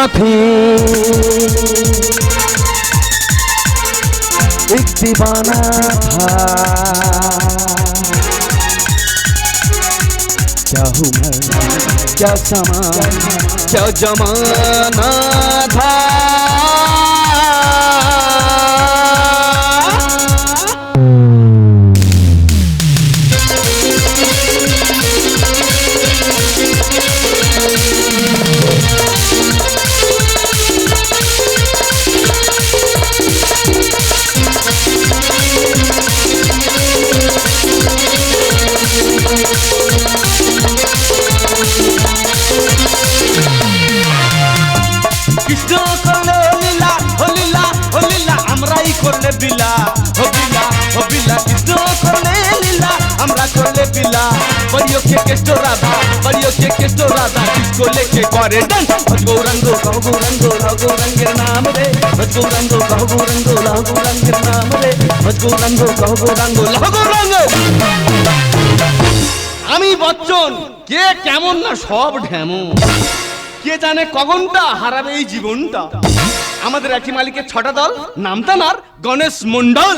साथी एक दीवाना था। क्या हूँ मैं क्या समान क्या जमाना था। করলে বিলা, ও বিলা ও বিলা কৃষ্ণ করলে লীলা। আমরা করলে বিলা বড়িও কে কেষ্ট রাধা বড়িও কে কেষ্ট রাধা। ডিস্কো লেকে করে ডান ভজ গৌরঙ্গ কহ গৌরঙ্গ লহ গৌরঙ্গের নাম রে। ভজ গৌরঙ্গ কহ গৌরঙ্গ লহ গৌরঙ্গের নাম রে। ভজ গৌরঙ্গ কহ গৌরঙ্গ লহ গৌরঙ্গ। আমি বচ্চন, কে কেমন না সব ঢেমো। কে জানে কগনটা হারাবে এই জীবনটা। আমাদের একই মালিকের ছটা দল, নাম তানার গণেশ মন্ডল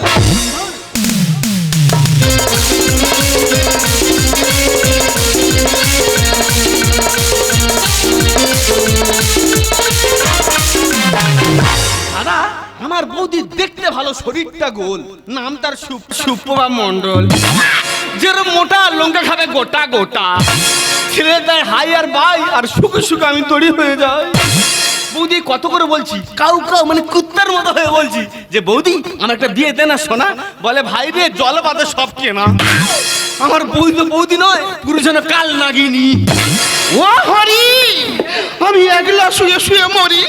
দাদা, আমার বৌদি দেখতে ভালো, শরীরটা গোল। নাম তার সুপ- সুপ্রভা মন্ডল যেরকম মোটা লঙ্কা খাবে গোটা গোটা। ছেড়ে দেয় হাই আর বাই, আর সুখে সুখে আমি তৈরি হয়ে যাই। বৌদি কত করে বলছি? কাউ কাউ মানে কুত্তার মতো হয়ে বলছি যে বৌদি আমার একটা বিয়ে দে না শোনা বলে ভাই রে জল বাদে সব কেনা। আমার বৌদি তো বৌদি নয় গুরুজন কাল নাগিনি। ও হরি আমি একলা শুয়ে শুয়ে মরি।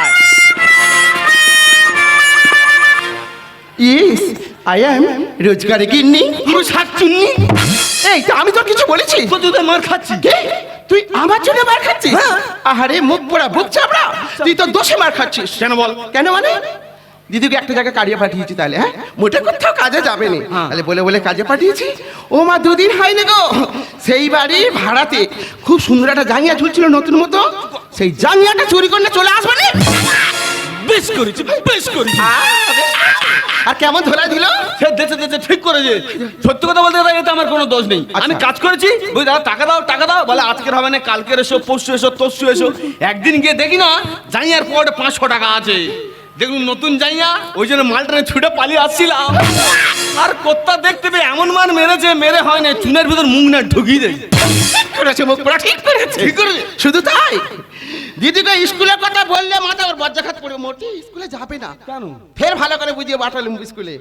আয়। ইস আই এম রোজগারে গিন্নি। আমি শাকচুন্নি এই তা আমি তোর কিছু বলেছি। তো তুই মার খাচ্ছি। কে? তুই আমার জন্য মার খাচ্ছিস? আহারে মুখ পোড়া বুক চাপড়া। তুই তো দোষে মার খাচ্ছিস। কেন বল? কেন মানে? দিদিকে একটা জায়গায় কারিয়ে পাঠিয়েছি তাহলে হ্যাঁ? মোটে কোথাও কাজে যাবে না। তাহলে বলে বলে কাজে পাঠিয়েছি। ও মা দুদিন হয়নি গো। সেই বাড়ি ভাড়াতে। খুব সুন্দর একটা জাঙ্গিয়া ঝুলছিল নতুন মতো। সেই জাঙ্গিয়াটা চুরি করলে চলে আসবে না। বেশ করেছি বেশ করেছি। আর কেমন ধরা দিল? সে দেশে দেশে ঠিক করেছে। সত্যি কথা বলতে গেলে এতে আমার কোনো দোষ নেই। আমি কাজ করেছি বুঝলি দাদা টাকা দাও টাকা দাও। বলে আজকের হবে না কালকের এসো পরশু এসো তরশু এসো। একদিন গিয়ে দেখি না জাইয়ার পর পাঁচশো টাকা আছে। দেখুন নতুন জাইয়া ওই জন্য মালটা ছুটে পালিয়ে আসছিলাম। আর কোত্তা দেখতে পেয়ে এমন মার মেরেছে মেরে হয় না চুনের ভিতর মুখ না ঢুকিয়ে দেয় ঠিক করেছে মুখ পোড়া ঠিক করেছে। ঠিক করেছে? শুধু তাই? দিদিকে স্কুলের কথা বললে মাথা ওর বজ্জাখাত পড়ে মোটি স্কুলে যাবে না। কেন? ফের ভালো করে বুঝিয়ে পাঠালাম স্কুলে।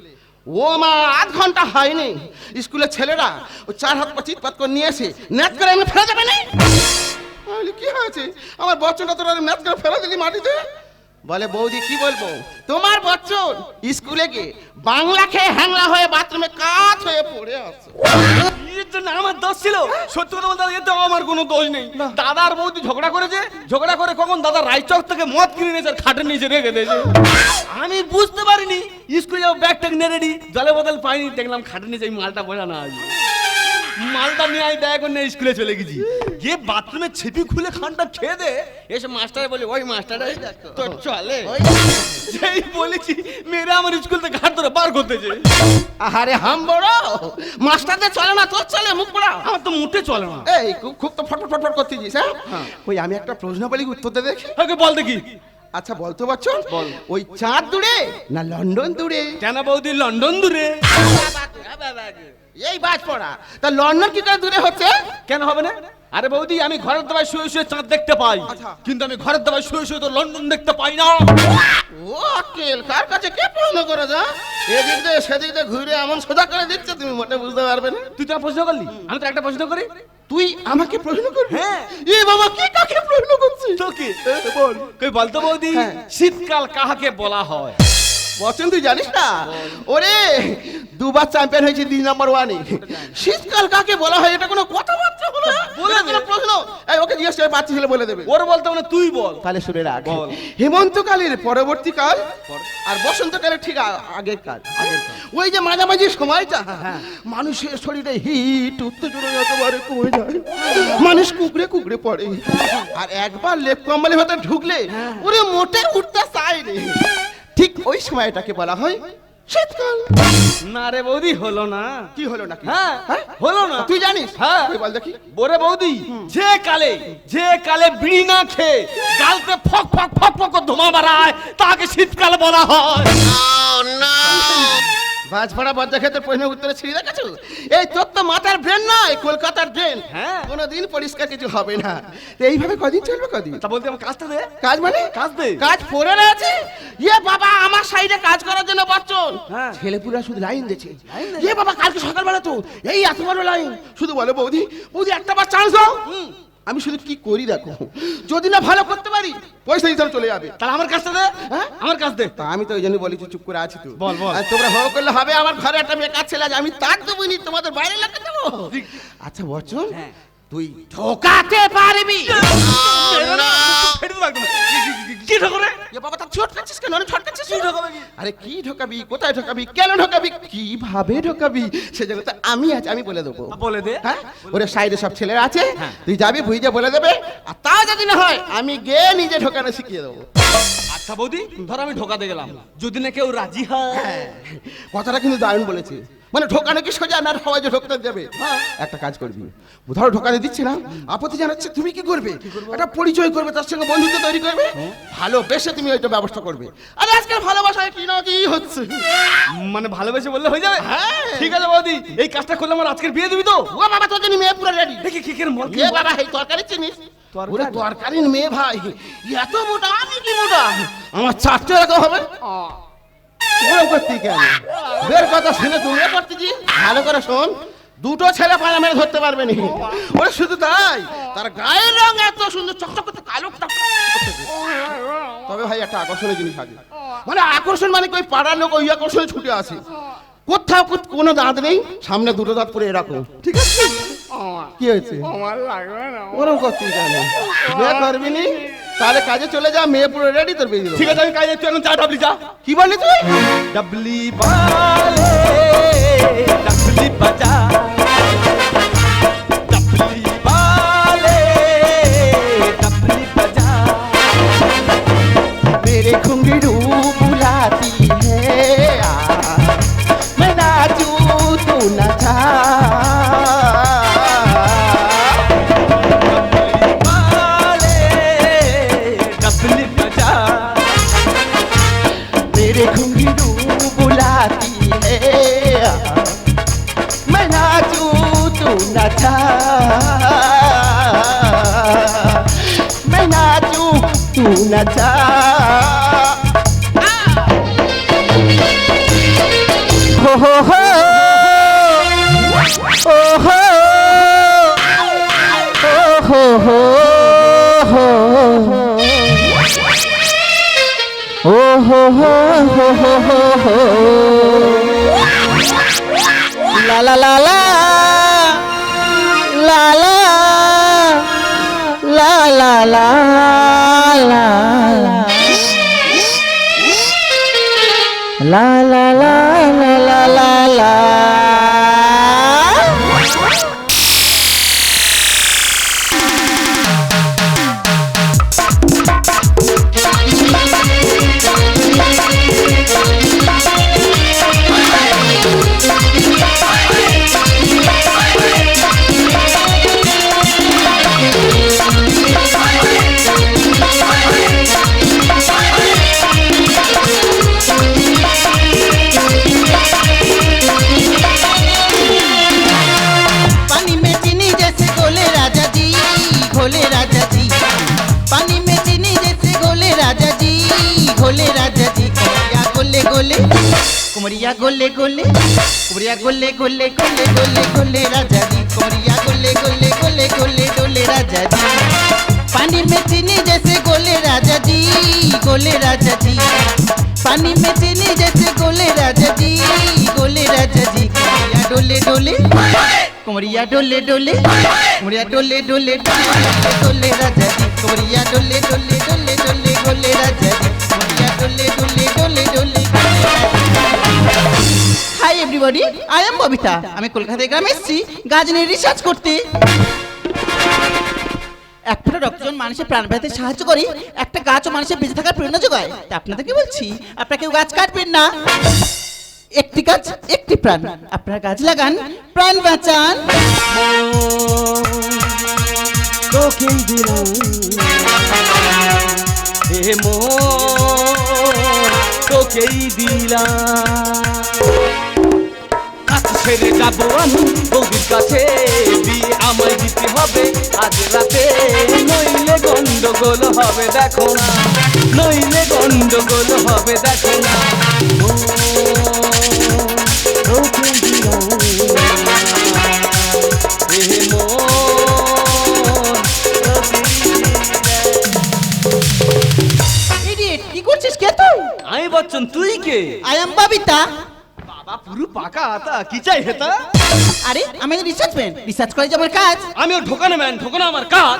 ও মা আধ ঘণ্টা হয়নি। স্কুলের ছেলেরা ও চার হাত পা চিৎপাত করে নিয়ে এসে ন্যাচ করে এমনি ফেলে যাবে না? কি হয়েছে? আমার বচ্চনটা তোরা ন্যাচ করে ফেলে দিলি মাটিতে? বলে বৌদি কি বলব? তোমার বচ্চন স্কুলে গিয়ে বাংলা খেয়ে হ্যাংলা হয়ে বাথরুমে কাজ হয়ে পড়ে আছে। আমার দোষ ছিল। সত্যি কথা বলতে এতে আমার কোনো দোষ নেই। দাদার বৌদি ঝগড়া করেছে। ঝগড়া করে কখন দাদা রায়চক থেকে মদ কিনে নিয়েছে আর খাটের নিচে রেখে দিয়েছে? আমি বুঝতে পারিনি। স্কুলে যাব ব্যাগ ট্যাগ নিয়ে রেডি। জলে বদল পাইনি। দেখলাম খাটের নিচে এই মালটা বোঝা না আছে। মালটা নিয়ে আমি ব্যাগ নিয়ে স্কুলে চলে গেছি। গিয়ে বাথরুমে ছিপি খুলে খানটা খেয়ে দে। এসে মাস্টার বলে ওই মাস্টার তো চলে। সেই বলেছি মেয়েরা আমার স্কুল থেকে ঘাট ধরে বার করতেছে। আহারে হাম বড়। মাস্টারদের চলে না তোর চলে মুখ পড়া। আমার তো মোটে চলে না। এই খুব খুব তো ফটফট ফটফট করতেছিস হ্যাঁ? ওই আমি একটা প্রশ্ন বলি উত্তর দে দেখি। ওকে বল দেখি। আচ্ছা বলতো বচ্চন। বল। ওই চাঁদ দূরে না লন্ডন দূরে? কেন বৌদি লন্ডন দূরে? এই বাজ পড়া। তা লন্ডন কি করে দূরে হচ্ছে? কেন হবে না? আরে বৌদি আমি ঘরের দাবায় শুয়ে শুয়ে চাঁদ দেখতে পাই। আচ্ছা। কিন্তু আমি ঘরের দাবায় শুয়ে শুয়ে তো লন্ডন দেখতে পাই না। ও আকেল কার কাছে কে প্রশ্ন করে যা? এদিক দিয়ে সেদিক দিয়ে ঘুরে এমন সোজা করে দিচ্ছে তুমি মোটে বুঝতে পারবে না। তুই তো প্রশ্ন করলি? আমি তো একটা প্রশ্ন করি। তুই আমাকে প্রশ্ন করবি? হ্যাঁ। এ বাবা কি কাকে প্রশ্ন করছিস তো কি? বল। কই বলতো বৌদি হ্যাঁ। শীতকাল কাহাকে বলা হয়? বচন তুই জানিস না? ওরে দুবার চ্যাম্পিয়ন হয়েছে দুই নম্বর ওয়ানে শীতকাল কাকে বলা হয়? এটা কোনো কথাবার্তা হলো বলে কোনো প্রশ্ন? এই ওকে জিজ্ঞেস করে বাচ্চা ছেলে বলে দেবে। ওর বলতে মানে তুই বল। তাহলে শুনে রাখ। হেমন্তকালের পরবর্তীকাল আর বসন্তকালের ঠিক আগের কাল। ওই যে মাঝামাঝি সময়টা মানুষের শরীরে হিট উত্তেজনা একেবারে কমে যায়। মানুষ কুকড়ে কুকড়ে পড়ে। আর একবার লেপ কম্বলের ভেতর ঢুকলে ওরে মোটে উঠতে চায় রে সময় এটাকে সময়টাকে বলা হয় শীতকাল। না রে বৌদি হলো না। কি হলো না হ্যাঁ হ্যাঁ? হলো না। তুই জানিস? হ্যাঁ। তুই বল দেখি। বরে বৌদি যে কালে যে কালে বিড়ি না খেয়ে গালতে ফক ফক ফক ফক করে ধোঁয়া বাড়ায় তাকে শীতকাল বলা হয়। বাজপাড়া বজ্জা ক্ষেত্রে প্রশ্ন উত্তরে ছিঁড়ে দেখেছ? এই তোর তো মাথার ব্রেন নয় কলকাতার ড্রেন হ্যাঁ। কোনোদিন পরিষ্কার কিছু হবে না। এইভাবে কদিন চলবে কদিন? তা বলতে আমার কাজটা দে। কাজ মানে? কাজ দে। কাজ পড়ে রয়েছে? ইয়ে বাবা আমার সাইডে কাজ করার জন্য বচ্চন। হ্যাঁ। ছেলেপুরা শুধু লাইন দিচ্ছে। ইয়ে বাবা কালকে সকালবেলা তো। এই এত বড় লাইন। শুধু বলে বৌদি বৌদি একটা বার চান্স দাও। আমি শুধু কি করি দেখো যদি না ভালো করতে পারি পয়সা হিসাবে চলে যাবে তাহলে আমার কাছে দে হ্যাঁ? আমার কাছে দে তা আমি তো ওই জন্য বলেছি চুপ করে আছি তো বল, বল। আর তোমরা ভালো করলে হবে আমার ঘরে একটা বেকার ছেলে আছে আমি তার দেবো নি তোমাদের বাইরে লাগে দেবো আচ্ছা বচন। তুই ঠকাতে পারবি। কি- ঠকরে এ বাবা কেন? অনেক ছোটকাচ্ছিস কি আরে কি ঢোকাবি কোথায় ঢোকাবি কেন ঢোকাবি কীভাবে ঢোকাবি সে জন্য তো আমি আছি আমি বলে দেবো। বলে দে। হ্যাঁ? ওরে সাইডে সব ছেলেরা আছে। হ্যাঁ। তুই যাবি ভুইজে বলে দেবে। আর তা যদি না হয় আমি গিয়ে নিজে ঢোকানো শিখিয়ে দেবো। আচ্ছা বৌদি ধর আমি ঢোকাতে গেলাম। যদি না কেউ রাজি হয়। হ্যাঁ, কথাটা কিন্তু দারুণ বলেছে। মানে ঢোকানো কি সোজা না সবাই যে ঢোকতে দেবে? একটা কাজ করবি। ধরো ঢোকাতে দিচ্ছে না আপত্তি জানাচ্ছে তুমি কি করবে? একটা পরিচয় করবে তার সঙ্গে বন্ধুত্ব তৈরি করবে? ভালো বেশে তুমি ওইটা ব্যবস্থা করবে। আরে আজকাল ভালোবাসায় কি না কি হচ্ছে? মানে ভালোবেসে বললে হয়ে যাবে? হ্যাঁ। ঠিক আছে বৌদি এই কাজটা করলে আমার আজকের বিয়ে দিবি তো? ও বাবা তোর জন্য মেয়ে পুরো রেডি দেখি কি কি মল এ বাবা এই তরকারি চিনিস? ওরে তরকারির মেয়ে ভাই এত মোটা আমি কি মোটা? আমার চারটে এরকম হবে? ওরকম করতে কেন? বের কথা শুনে তুমি করতেছি ভালো করে শোন দুটো ছেলে পায়া মেরে ধরতে পারবে না ওরে শুধু তাই তার গায়ের রং এত সুন্দর চকচক করতে কালো তবে ভাই একটা আকর্ষণীয় জিনিস আছে। মানে আকর্ষণ মানে কি? ওই পাড়ার লোক ওই আকর্ষণে ছুটে আসে। কোথাও কোনো দাঁত নেই সামনে দুটো দাঁত পরে এরকম। ঠিক আছে? কি হয়েছে? ওরকম করছিস কেন? করবি নি? তাহলে কাজে চলে যা মেয়ে পুরো রেডি তোর বেরিয়ে ঠিক আছে আমি কাজে তুই এখন চা ডাবলি যা কি বললি তুই ডাবলি বালে ডাবলি বাজা ডাবলি বালে ডাবলি বাজা मेरे घुंघरू ও হো হো হো হো লা লা লা লা লা লা লা লা লা লা লা লা লা कुमरिया गोले गोले कुमरिया गोले गोले गोले गोले गोले राजा जी कुमरिया गोले गोले गोले गोले डोले राजा जी पानी में चीनी जैसे गोले राजा जी गोले राजा जी पानी में चीनी जैसे गोले राजा जी गोले राजा जी कमरिया डोले डोले कमरिया डोले डोले कमरिया डोले डोले डोले राजा जी कमरिया डोले डोले डोले डोले, गोले राजा जी कमरिया डोले डोले डोले डोले এভরিবডি আই এম ববিতা আমি কলকাতা গ্রামে এসেছি গাছ নিয়ে রিসার্চ করতে। এক ফোঁটা রক্তজন মানুষের প্রাণ বাঁচাতে সাহায্য করে, একটা গাছও মানুষের বেঁচে থাকার প্রেরণা যোগায়। তা আপনাদেরকে বলছি, আপনারা কেউ গাছ কাটবেন না। একটি গাছ, একটি প্রাণ। আপনারা গাছ লাগান, প্রাণ বাঁচান। দিলাম। ছেড়ে যাব আমি বৌদির কাছে বিয়ে আমায় দিতে হবে আজ রাতে নইলে গন্ডগোল হবে দেখো না নইলে গন্ডগোল হবে দেখো না মন, মন, তুই আমি বচ্চন তুই কে আই এম ববিতা বাবা পুরো পাকা আতা কি চাই হেতা? আরে আমি রিসার্চ ম্যান রিসার্চ করে যে আমার কাজ। আমি ওর ঢোকানো ম্যান ঢোকানো আমার কাজ।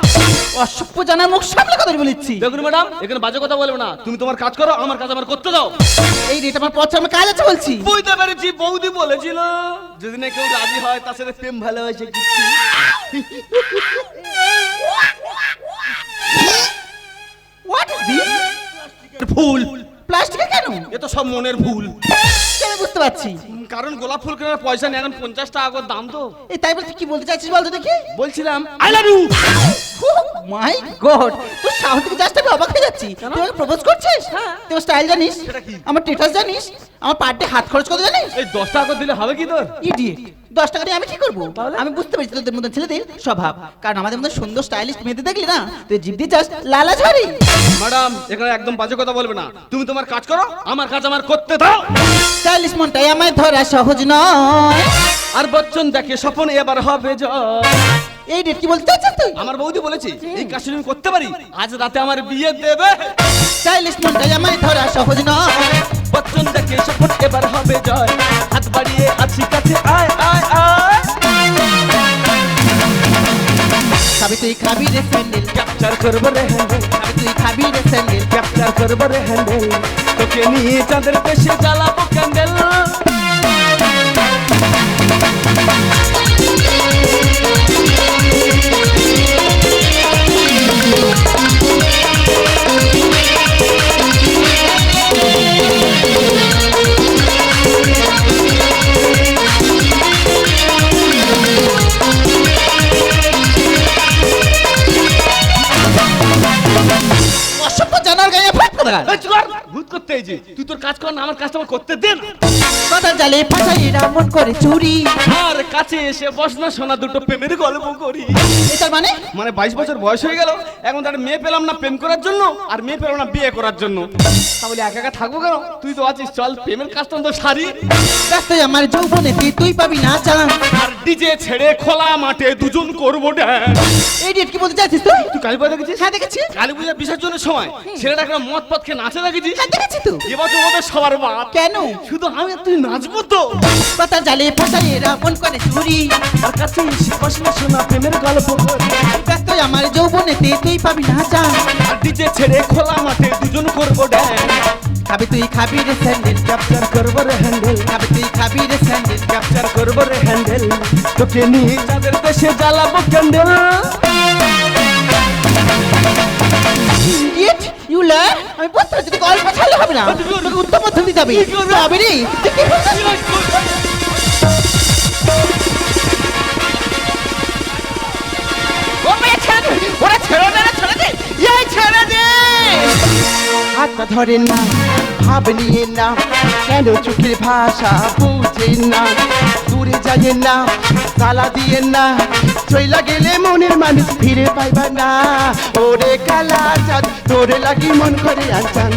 অসভ্য জানার মুখ সামলে কথা বলেছি দেখুন ম্যাডাম এখানে বাজে কথা বলবে না। তুমি তোমার কাজ করো আমার কাজ আমার করতে দাও। এই রেট আমার পথে আমার কাজ আছে বলছি। বুঝতে পেরেছি বৌদি বলেছিল। যদি না কেউ রাজি হয় তার সাথে প্রেম ভালোবাসে কিছু হোয়াট ইজ দিস ভুল প্লাস্টিকের কেন? এ তো সব মনের ভুল। আমি বুঝতে পারছি? কারণ গোলাপ ফুল কেনার পয়সা নেই এখন পঞ্চাশ টাকা করে দাম তো। এই তাই বলতে কি বলতে চাইছিস বলতো দেখি? বলছিলাম I love you my god তোর সাহস থেকে জাস্ট আমি অবাক হয়ে যাচ্ছি। তুই আমাকে প্রপোজ করছিস? তুই স্টাইল জানিস? আমার স্ট্যাটাস জানিস? আমার পার ডে হাত খরচ কত জানিস? এই দশ টাকা করে দিলে হবে কি তোর? ইডিয়েট দশ টাকা দিয়ে আমি কি করব? আমি বুঝতে পেরেছি তোদের মধ্যে ছেলেদের স্বভাব। কারণ আমাদের মধ্যে সুন্দর স্টাইলিস্ট মেয়েদের দেখলি না? তুই জিভ দিয়ে জাস্ট লালা ঝাড়ি। ম্যাডাম এখানে একদম বাজে কথা বলবে না। তুমি তোমার কাজ করো আমার কাজ আমার করতে দাও। স্টাইলিশ মনটাই আমায় ধরা সহজ নয়। আর বচ্চন দেখে স্বপন এবার হবে জয়। এই ডেট কি বলতে চাচ্ছিস তুই? আমার বৌদি বলেছি এই কাজটা আমি করতে পারি আজ রাতে আমার বিয়ে দেবে। স্টাইলিশ মনটাই আমায় ধরা সহজ নয়। বচ্চন দেখে স্বপন এবার হবে জয়। বাড়িয়ে আছি কাছে আয় আয় আয়। খাবি তুই খাবি রে স্যান্ডেল। ক্যাপচার করব রে হ্যান্ডেল। খাবি তুই খাবি রে স্যান্ডেল। ক্যাপচার করব রে হ্যান্ডেল। তোকে নিয়ে চাঁদের দেশে জ্বালাবো ক্যান্ডেল তুই তোর কাজ কর না আমার কাজটা আমার ফাঁসাই মন করে চুরি। আর কাছে এসে বস না শোনা দুটো প্রেমের গল্প করি। এটার মানে? মানে বাইশ বছর বয়স হয়ে গেল এখন তার মেয়ে পেলাম না প্রেম করার জন্য আর মেয়ে পেলাম না বিয়ে করার জন্য। তাহলে একা একা থাকব কেন? তুই তো আছিস চল প্রেমের কাজটা তো সারি। ব্যস্ত আমার যৌবনে তুই তুই পাবি না চান আর ডিজে ছেড়ে খোলা মাঠে দুজন করব ড্যান্স এই ডেট কি বলতে চাচ্ছিস তুই? তুই কালী পূজা দেখেছিস? হ্যাঁ দেখেছি। কালী পূজা বিসর্জনের সময় ছেলেটা একটা মদ পথ খেয়ে নাচে দেখেছিস? হ্যাঁ দেখেছি তো। এবছর ওদের সবার বাদ কেন? শুধু আমি তুই নাচবো তো। কথা জালে ফাঁসাই মন করে চুরি। আর কাছে এসে না শোনা প্রেমের গল্প করি। ব্যস্ত আমার যৌবনে তুই তুই পাবি না চান আর ডিজে ছেড়ে খোলা মাঠে দুজন করব ড্যান্স খাবি তুই খাবি রে স্যান্ডেল। ক্যাপচার করব রে হ্যান্ডেল। খাবি তুই খাবি রে স্যান্ডেল। ক্যাপচার করব রে হ্যান্ডেল। তোকে নিয়ে চাঁদের দেশে জ্বালাবো ক্যান্ডেল। ইট ইউ লার আমি বুঝতে পারছি অল্প ছাড়লে হবে না। উত্তম মধ্যম দিতে হবে। হবে রে হাতটা ধরে না ভাব নিয়ে না, কেন চোখের ভাষা বুঝে না? দূরে যায় না, তালা দিয়ে না, চইলা গেলে মনের মানুষ ফিরে পাইবা না। ওরে কালা চাঁদ, তোরে লাগি মন করে আনচান।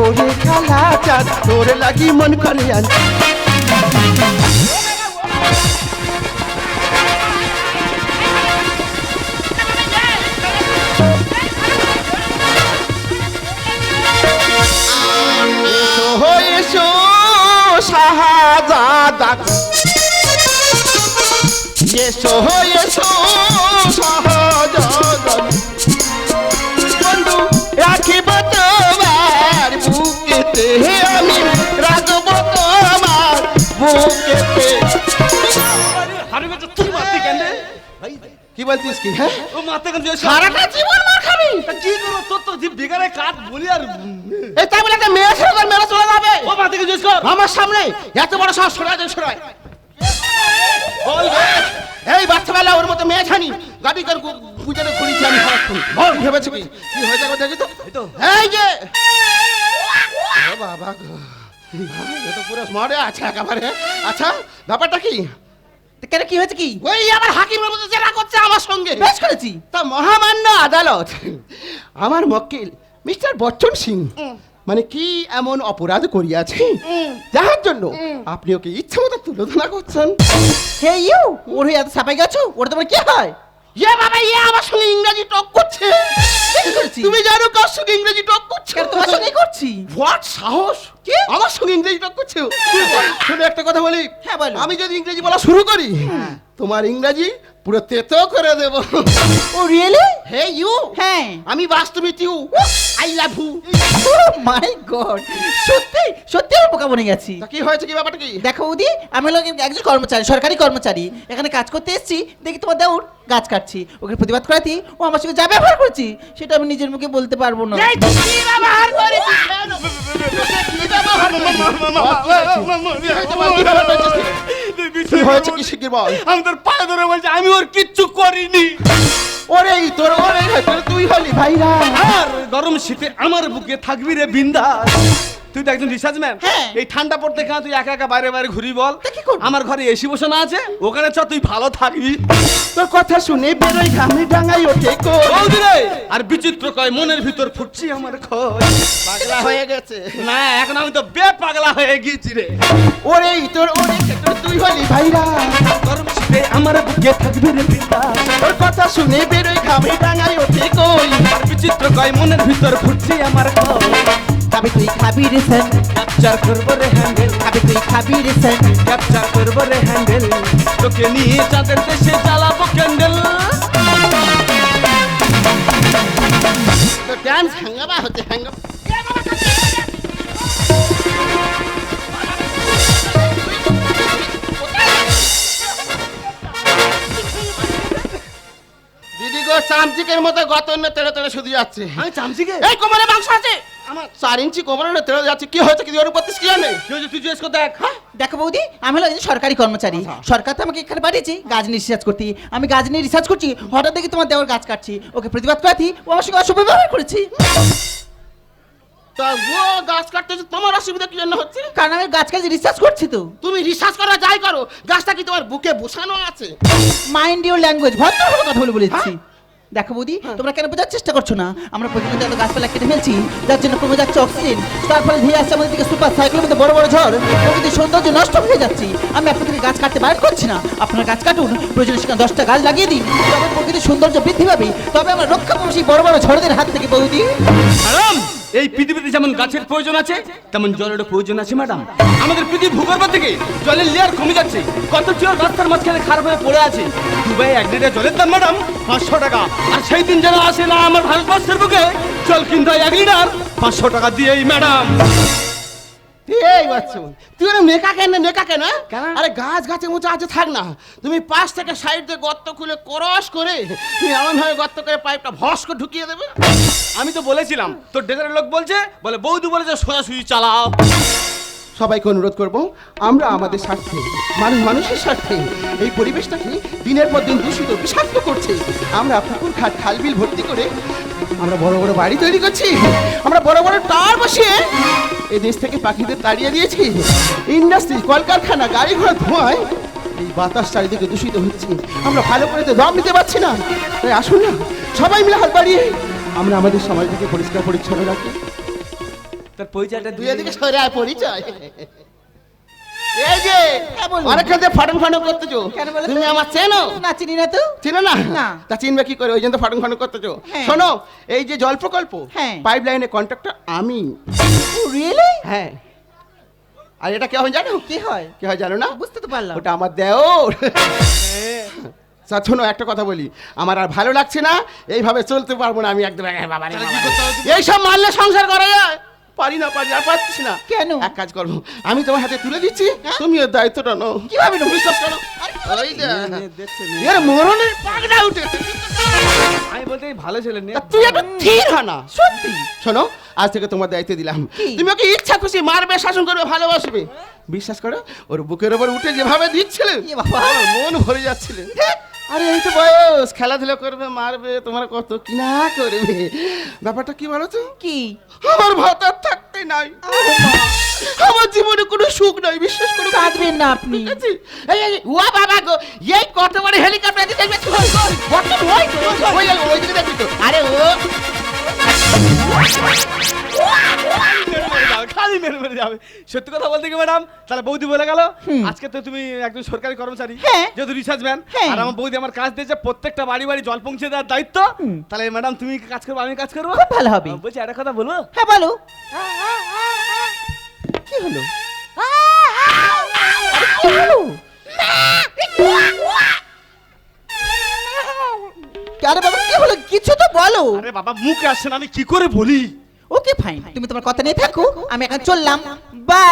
ওরে কালা চাঁদ, তোরে লাগি মন করে আনচান। শাহজাদা এসো এসো। কি বলছিস কি? হ্যাঁ? ও মারতে কেন সারাটা জীবন মার খাবি? তা কি করব? তোর তো যে বেকারে কাঠ বলি আর এই তাই বলে একটা মেয়ে ছেড়ে তোর মেরে চলে যাবে। ও মারতে কেন কর। আমার সামনে এত বড় সাহস দেন সরাই বলবে এই বাচ্চা বেলা ওর মতো মেয়ে ছানি গাড়ি কর গুজরে ঘুরিছি আমি সারাক্ষণ। বল ভেবেছো কি? কি হয়েছে গো দেখি তো। এই যে। ও বাবা গো। এ তো পুরো স্মার্টে আছে একেবারে। আচ্ছা ব্যাপারটা কি? কেন কি হয়েছে কি? ওই আমার হাকিমের মতো জেরা করছে আমার সঙ্গে। বেশ করেছি। তা মহামান্য আদালত আমার মক্কেল মিস্টার বচ্চন সিং মানে কি এমন অপরাধ করিয়াছে? যাহার জন্য আপনি ওকে ইচ্ছা মতো তুলোধনা করছেন? হে ইউ ওর হয়ে এত সাপাই গেছো? ওর তোমার কি হয়? ইয়ে বাবা ইয়ে আমার সঙ্গে ইংরেজি টক করছে। তুমি জানো কার সঙ্গে ইংরেজি টক করছে? তোমার সঙ্গে করছি? হোয়াট সাহস? কি? আমার সঙ্গে ইংরেজি টক করছে? শুনে একটা কথা বলি। হ্যাঁ, বলো। আমি যদি ইংরেজি বলা শুরু করি তোমার ইংরেজি পুরো তেতো করে দেব। ও রিয়েলি হে ইউ হ্যাঁ। আমি বাস্তবিক you I love you my god সত্যি সত্যি আমি বোকা বনে গেছি। তা কি হয়েছে কি ব্যাপারটা কি? দেখো বৌদি আমি হলো একজন কর্মচারী সরকারি কর্মচারী। এখানে কাজ করতে এসেছি দেখি তোমার দেউর গাছ কাটছি। ওকে প্রতিবাদ করাতি ও আমার সঙ্গে যা ব্যবহার করছি সেটা আমি নিজের মুখে বলতে পারব না। কি হয়েছে কি শিখির বল? আমি তোর পায়ে ধরে বলছি আমি ওর কিচ্ছু করিনি। ওরে তোর ওরে তোর তুই হলি ভাইরা আর গরম শীতে আমার বুকে থাকবি রে বিন্দাস। তুই তো একজন রিসার্চ ম্যান। হ্যাঁ। এই ঠান্ডা পড়তে কেন তুই একা একা বাইরে বাইরে ঘুরি বল? কি আমার ঘরে এসি বসানো আছে ওখানে চ তুই ভালো থাকবি। তোর কথা শুনে বেরোই ঘামে ডাঙাই ওঠে রে! আর বিচিত্র কয় মনের ভিতর ফুটছি আমার খোঁজ। পাগলা হয়ে গেছে। না এখন আমি তো বে পাগলা হয়ে গেছি রে। ওরে তোর ওরে তুই হলি ভাইরা। গরম শীতে আমার বুকে থাকবি রে বিন্দাস তোর কথা শুনে বেরোই ঘামে ডাঙাই ওঠে কই। আর বিচিত্র কয় মনের ভিতর ফুটছি আমার খোঁজ খাবি তুই খাবি রে সেন ক্যাপচার করব রে হ্যান্ডেল। খাবি তুই খাবি রে সেন ক্যাপচার করব রে হ্যান্ডেল। তোকে নিয়ে চাঁদের দেশে জ্বালাবো ক্যান্ডেল। তোর ডান্স হাঙ্গামা হচ্ছে হাঙ্গামা গো চামচিকের মতো গতন্য তেড়ে তেড়ে শুধু যাচ্ছে। আমি চামচিকে? এই কোমরে মাংস আছে। আমার চার ইঞ্চি কোমরে তেড়ে যাচ্ছে কি হয়েছে কি ওর উপর কি জানে? তুই জিজ্ঞেস কর দেখ দেখো বৌদি আমি হলো সরকারি কর্মচারী। সরকার তো আমাকে এখানে পাঠিয়েছে গাছ নিয়ে রিসার্চ করতে। আমি গাছ নিয়ে রিসার্চ করছি হঠাৎ দেখি তোমার দেওয়ার গাছ কাটছি। ওকে প্রতিবাদ করাতি ও আমার সঙ্গে অশুভ ব্যবহার করেছি। তা ও গাছ কাটতে তোমার অসুবিধা কি জন্য হচ্ছে? কারণ আমি গাছ কাছে রিসার্চ করছি তো। তুমি রিসার্চ করা যাই করো গাছটা কি তোমার বুকে বসানো আছে? মাইন্ড ইউর ল্যাঙ্গুয়েজ ভদ্রভাবে কথা বলে বলেছি। দেখো বৌদি তোমরা কেন বোঝার চেষ্টা করছ না? আমরা প্রতিদিন এত গাছপালা কেটে ফেলছি যার জন্য কমে যাচ্ছে অক্সিজেন তার ফলে ধীরে আসছে আমাদের দিকে সুপার সাইক্লোনের মধ্যে বড় বড় ঝড়। প্রকৃতির সৌন্দর্য নষ্ট হয়ে যাচ্ছে। আমি আপনাদেরকে গাছ কাটতে বাইর করছি না? আপনারা গাছ কাটুন প্রয়োজনে সেখানে দশটা গাছ লাগিয়ে দিন। তবে প্রকৃতির সৌন্দর্য বৃদ্ধি পাবে। তবে আমরা রক্ষা পাবো সেই বড় বড় ঝড়দের হাত থেকে বৌদি। ম্যাডাম এই পৃথিবীতে যেমন গাছের প্রয়োজন আছে, তেমন জলেরও প্রয়োজন আছে ম্যাডাম আমাদের পৃথিবী ভূগর্ভ থেকে জলের লেয়ার কমে যাচ্ছে। কত চির রাস্তার মাঝখানে খারাপ হয়ে পড়ে আছে। দুবাই এক লিটার জলের দাম ম্যাডাম পাঁচশো টাকা। আর সেই দিন যেন আসে না আমার ভারতবর্ষের বুকে, জল কিনতে হয় এক লিটার পাঁচশো টাকা দিয়েই ম্যাডাম এই বাচ্চা তুই ওরা নেকা কেন নেকা কেন হ্যাঁ? কেন? আরে গাছ গাছে মুছে আছে থাক না তুমি পাশ থেকে সাইড দিয়ে গর্ত খুলে করস করে তুমি এমন ভাবে গর্ত করে পাইপটা ভস করে ঢুকিয়ে দেবে আমি তো বলেছিলাম তোর ডেজারের লোক বলছে বলে বৌদি বলেছে সোজাসুজি চালাও সবাইকে অনুরোধ করব, আমরা আমাদের স্বার্থে, মানুষ মানুষের স্বার্থে এই পরিবেশটাকে দিনের পর দিন দূষিত, বিষাক্ত করছে। আমরা পুকুর ঘাট খালবিল ভর্তি করে আমরা বড় বড় বাড়ি তৈরি করছি। আমরা বড় বড় টাওয়ার বসিয়ে এই দেশ থেকে পাখিদের তাড়িয়ে দিয়েছি। ইন্ডাস্ট্রি, কলকারখানা গাড়ি ঘোড়া ধোঁয়ায় এই বাতাস চারিদিকে দূষিত হচ্ছে। আমরা ভালো করে তো দম নিতে পারছি না। তাই আসুন না, সবাই মিলে হাত বাড়িয়ে আমরা আমাদের সমাজটাকে পরিষ্কার পরিচ্ছন্ন রাখি। তোর পরিচয়টা তুই এদিকে সরে আয় পরিচয়। এই যে হ্যাঁ। অনেকক্ষণ ধরে ফাটন ফাটন করতেছো? তুমি আমার চেনো? না চিনি না তো। চিনো না? না। তা চিনবে কি করে? ওই জন্য তো ফাটন ফাটন করতেছো। হ্যাঁ। শোনো এই যে জল প্রকল্প। পাইপ লাইনের কন্ট্রাক্টর আমি। রিয়েলি হ্যাঁ। আর এটা কে হয় জানো? কি হয়? কে হয় জানো না? বুঝতে তো পারলাম। ওটা আমার দেওর। শোনো একটা কথা বলি। আমার আর ভালো লাগছে না। এইভাবে চলতে পারব না আমি একদম। এ বাবা রে এইসব মারলে সংসার করা যায়। পারি না পারি আর পারছিস না। কেন? এক কাজ করব আমি তোমার হাতে তুলে দিচ্ছি তুমি এর দায়িত্বটা নাও। কীভাবে বিশ্বাস করো। এর মরণের পাগড়া উঠে। আমি বলতে ভালো ছেলে তুই একটা থির হানা সত্যি? শোনো আজ থেকে তোমার দায়িত্ব দিলাম। তুমি ওকে ইচ্ছা খুশি মারবে শাসন করবে ভালোবাসবে। বিশ্বাস করো ওর বুকের ওপর উঠে যেভাবে দিচ্ছিলে এ বাবা। আমার মন ভরে যাচ্ছিলে। আরে এই তো বয়স খেলাধুলা করবে মারবে তোমার কত কি না করবে ব্যাপারটা কি বলো তো কি আমার ভাত আর থাকতে নাই আমার জীবনে কোনো সুখ নাই বিশ্বাস করো কাঁদবেন না আপনি এই, এই, ও বাবা গো এই কত বড় হেলিকপ্টার দিতে দেখবে কত ওই ওই দিকে দেখবি তো আরে ও খালি মেরে মেরে যাবে। সত্যি কথা বলতে কি ম্যাডাম? তাহলে বৌদি বলে গেল আজকে তো তুমি একজন সরকারি কর্মচারী হ্যাঁ। যেহেতু রিসার্চ ম্যান। আর আমার বৌদি আমার কাজ দিয়েছে প্রত্যেকটা বাড়ি বাড়ি জল পৌঁছে দেওয়ার দায়িত্ব। তাহলে ম্যাডাম তুমি কাজ করব আমি কাজ করব? খুব ভালো হবে। বলছি একটা কথা বলব? হ্যাঁ বলো। কি হলো? কি হলো? আরে বাবা কি হলো? কিছু তো বলো। আরে বাবা মুখে আসছে না আমি কি করে বলি? ওকে ফাইন তুমি তোমার কথা নিয়ে থাকো আমি এখন চললাম। বা